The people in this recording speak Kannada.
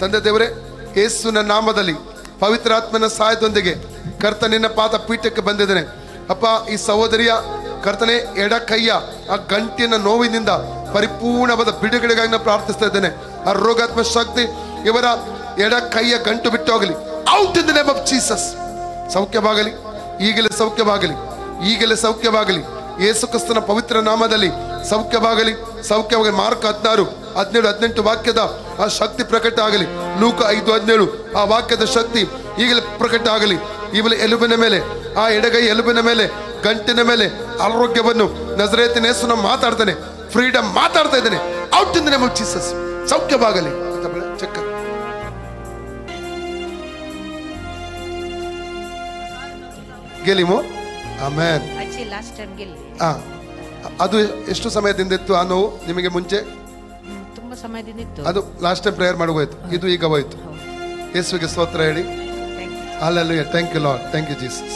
ತಂದೆ ದೇವರೇ ಯೇಸುನ ನಾಮದಲ್ಲಿ ಪವಿತ್ರಾತ್ಮನ ಸಹಾಯದೊಂದಿಗೆ ಕರ್ತನಿನ ಪಾದ ಪೀಠಕ್ಕೆ ಬಂದಿದ್ದೇನೆ. ಅಪ್ಪ, ಈ ಸಹೋದರಿಯ ಕರ್ತನೆ ಎಡ ಕೈಯ ಆ ಗಂಟಿನ ನೋವಿನಿಂದ ಪರಿಪೂರ್ಣವಾದ ಬಿಡುಗಡೆಗಾಗಿ ನಾನು ಪ್ರಾರ್ಥಿಸ್ತಾ ಇದ್ದೇನೆ. ಆ ರೋಗಾತ್ಮ ಶಕ್ತಿ ಇವರ ಎಡ ಕೈಯ ಗಂಟು ಬಿಟ್ಟು ಹೋಗಲಿ. Out in name of Jesus ಸೌಖ್ಯವಾಗಲಿ, ಈಗಲೇ ಸೌಖ್ಯವಾಗಲಿ ಈಗಲೇ ಸೌಖ್ಯವಾಗಲಿ. ಯೇಸುಕ್ರಿಸ್ತನ ಪವಿತ್ರ ನಾಮದಲ್ಲಿ ಸೌಖ್ಯವಾಗಲಿ ಸೌಖ್ಯವಾಗಲಿ ಮಾರ್ಕ್ ಹದಿನಾರು. ಹದಿನೇಳು ಹದಿನೆಂಟು ವಾಕ್ಯದ ಆ ಶಕ್ತಿ ಪ್ರಕಟ ಆಗಲಿ. ಲೂಕ ಐದು ಹದಿನೇಳು ಆ ವಾಕ್ಯದ ಶಕ್ತಿ ಈಗಲೇ ಪ್ರಕಟ ಆಗಲಿ. ಇವಳ ಎಲುಬಿನ ಮೇಲೆ ಆ ಎಡಗೈ ಎಲುಬಿನ ಮೇಲೆ ಗಂಟಿನ ಮೇಲೆ ಆರೋಗ್ಯವನ್ನು ನಜರೇತಿನ ಹೆಸರು ಮಾತಾಡ್ತಾನೆ. ಫ್ರೀಡಮ್ ಮಾತಾಡ್ತಾ ಇದ್ದಾನೆ. Out in the name of Jesus ಸೌಖ್ಯವಾಗಲಿ. ಚಕ್ಕ. ಗೆಲಿಮೋ ಆ ಅದು ಎಷ್ಟು ಸಮಯದಿಂದ ಇತ್ತು ಆ ನೋವು? ನಿಮಗೆ ಮುಂಚೆ? ಸಮಯದಿಂದ ಇತ್ತು ಅದು ಲಾಸ್ಟ್ ಟೈಮ್ ಪ್ರೇಯರ್ ಹೋಯ್ತು. ಇದು ಈಗ ಹೋಯ್ತು. ಯೇಸುವಿಗೆ ಸ್ತೋತ್ರ ಹೇಳಿ. ಅಲ್ಲಲ್ಲಿ thank you lord thank you Jesus